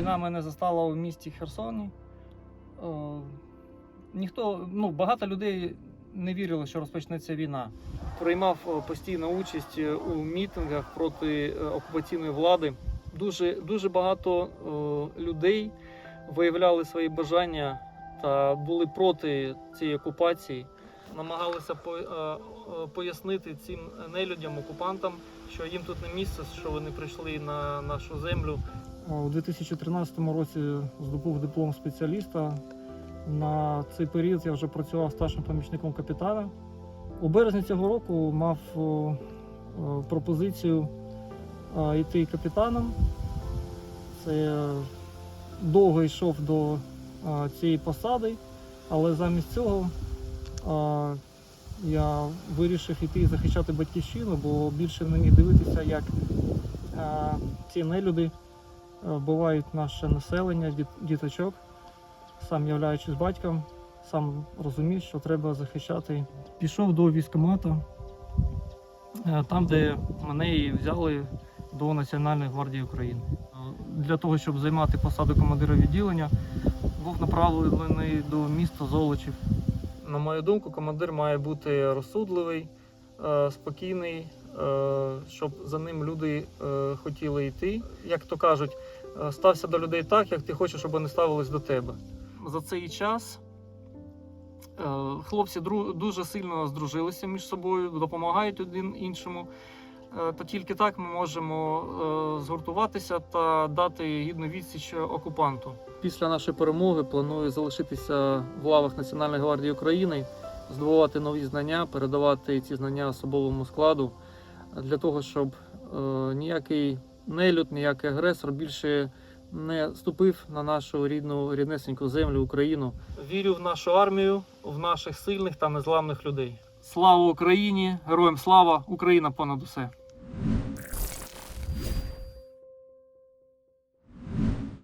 Війна мене застала в місті Херсоні. Е, Ніхто, ну, багато людей не вірило, що розпочнеться війна. Приймав е, постійну участь е, у мітингах проти окупаційної влади. Дуже, дуже багато людей виявляли свої бажання та були проти цієї окупації. Намагалися е, е, пояснити цим нелюдям, окупантам, що їм тут не місце, що вони прийшли на нашу землю. У 2013 році здобув диплом спеціаліста. На цей період я вже працював старшим помічником капітана. У березні цього року мав пропозицію йти капітаном. Це довго йшов до цієї посади, але замість цього я вирішив іти захищати батьківщину, бо більше не міг дивитися, як ці нелюди а, вбивають наше населення, діт- діточок. Сам являючись батьком, сам розумів, що треба захищати. Пішов до військкомату, е, там, де мене і взяли до Національної гвардії України. Е, Для того, щоб займати посаду командира відділення, був направлений до міста Золочів. На мою думку, командир має бути розсудливий, е, спокійний, е, щоб за ним люди е, хотіли йти. Як то кажуть, стався до людей так, як ти хочеш, щоб вони ставились до тебе. За цей час хлопці дуже сильно здружилися між собою, допомагають один іншому. Е, То тільки так ми можемо е, згуртуватися та дати гідну відсіч окупанту. Після нашої перемоги планую залишитися в лавах Національної гвардії України, здобувати нові знання, передавати ці знання особовому складу для того, щоб е, ніякий нелюд, ніякий агресор більше не ступив на нашу рідну ріднесеньку землю Україну. Вірю в нашу армію, в наших сильних та незламних людей. Слава Україні! Героям слава! Україна понад усе!